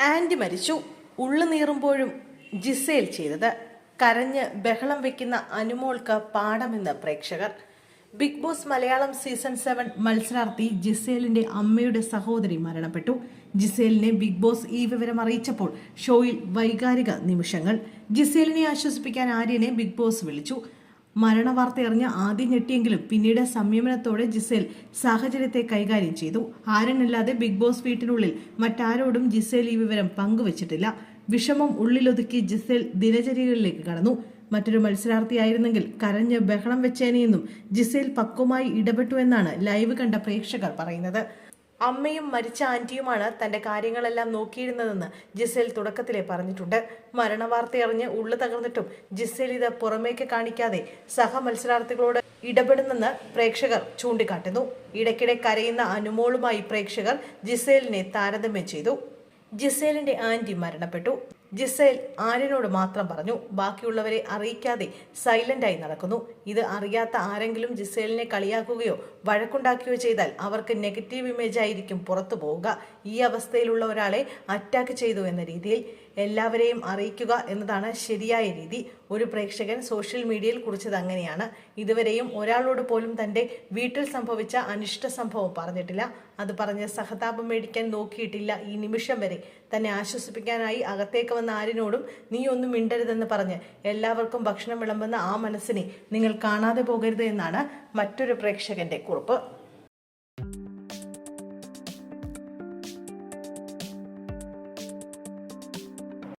Anti മരിച്ചു. ഉള്ളു നീറുമ്പോഴും Gizele ചെയ്തത്. കരഞ്ഞ് ബഹളം വെക്കുന്ന അനുമോൾക്ക് പാഠമെന്ന് പ്രേക്ഷകർ. Bigg Boss Malayalam season seven മത്സരാർത്ഥി ജിസേലിന്റെ അമ്മയുടെ സഹോദരി മരണപ്പെട്ടു. ജിസേലിനെ ബിഗ് ബോസ് ഈ വിവരം അറിയിച്ചപ്പോൾ ഷോയിൽ വൈകാരിക നിമിഷങ്ങൾ. ജിസേലിനെ ആശ്വസിപ്പിക്കാൻ ആര്യനെ ബിഗ് ബോസ് വിളിച്ചു. മരണവാർത്ത അറിഞ്ഞ് ആദ്യം ഞെട്ടിയെങ്കിലും പിന്നീട് സംയമനത്തോടെ ജിസേൽ സാഹചര്യത്തെ കൈകാര്യം ചെയ്തു. ആരനല്ലാതെ ബിഗ് ബോസ് വീട്ടിനുള്ളിൽ മറ്റാരോടും ജിസേൽ ഈ വിവരം പങ്കുവച്ചിട്ടില്ല. വിഷമം ഉള്ളിലൊതുക്കി ജിസേൽ ദിനചര്യകളിലേക്ക് കടന്നു. മറ്റൊരു മത്സരാർത്ഥിയായിരുന്നെങ്കിൽ കരഞ്ഞ് ബഹളം വെച്ചേനെയെന്നും ജിസേൽ പക്വമായി ഇടപെട്ടു എന്നാണ് ലൈവ് കണ്ട പ്രേക്ഷകർ പറയുന്നത്. അമ്മയും മരിച്ച ആന്റിയുമാണ് തന്റെ കാര്യങ്ങളെല്ലാം നോക്കിയിരുന്നതെന്ന് ജിസേൽ തുടക്കത്തിലെ പറഞ്ഞിട്ടുണ്ട്. മരണവാർത്തയറിഞ്ഞ് ഉള്ളു തകർന്നിട്ടും ജിസേൽ ഇത് പുറമേക്ക് കാണിക്കാതെ സഹ മത്സരാർത്ഥികളോട് ഇടപെടുന്നെന്ന് പ്രേക്ഷകർ ചൂണ്ടിക്കാട്ടുന്നു. ഇടയ്ക്കിടെ കരയുന്ന അനുമോളുമായി പ്രേക്ഷകർ ജിസേലിനെ താരതമ്യം ചെയ്തു. ജിസേലിന്റെ ആന്റി മരണപ്പെട്ടു. ജിസേൽ ആര്യനോട് മാത്രം പറഞ്ഞു. ബാക്കിയുള്ളവരെ അറിയിക്കാതെ സൈലന്റായി നടക്കുന്നു. ഇത് അറിയാത്ത ആരെങ്കിലും ജിസേലിനെ കളിയാക്കുകയോ വഴക്കുണ്ടാക്കുകയോ ചെയ്താൽ അവർക്ക് നെഗറ്റീവ് ഇമേജ് ആയിരിക്കും പുറത്തു പോവുക. ഈ അവസ്ഥയിലുള്ള ഒരാളെ അറ്റാക്ക് ചെയ്തു എന്ന രീതിയിൽ എല്ലാവരെയും അറിയിക്കുക എന്നതാണ് ശരിയായ രീതി. ഒരു പ്രേക്ഷകൻ സോഷ്യൽ മീഡിയയിൽ കുറിച്ചത് അങ്ങനെയാണ്. ഇതുവരെയും ഒരാളോട് പോലും തന്റെ വീട്ടിൽ സംഭവിച്ച അനിഷ്ട സംഭവം പറഞ്ഞിട്ടില്ല. അത് പറഞ്ഞ് സഹതാപം മേടിക്കാൻ നോക്കിയിട്ടില്ല ഈ നിമിഷം വരെ. തന്നെ ആശ്വസിപ്പിക്കാനായി അകത്തേക്ക് വന്ന ആരിനോടും നീ ഒന്നും മിണ്ടരുതെന്ന് പറഞ്ഞ് എല്ലാവർക്കും ഭക്ഷണം വിളമ്പുന്ന ആ മനസ്സിനെ നിങ്ങൾ കാണാതെ പോകരുത് എന്നാണ് മറ്റൊരു പ്രേക്ഷകന്റെ കുറിപ്പ്.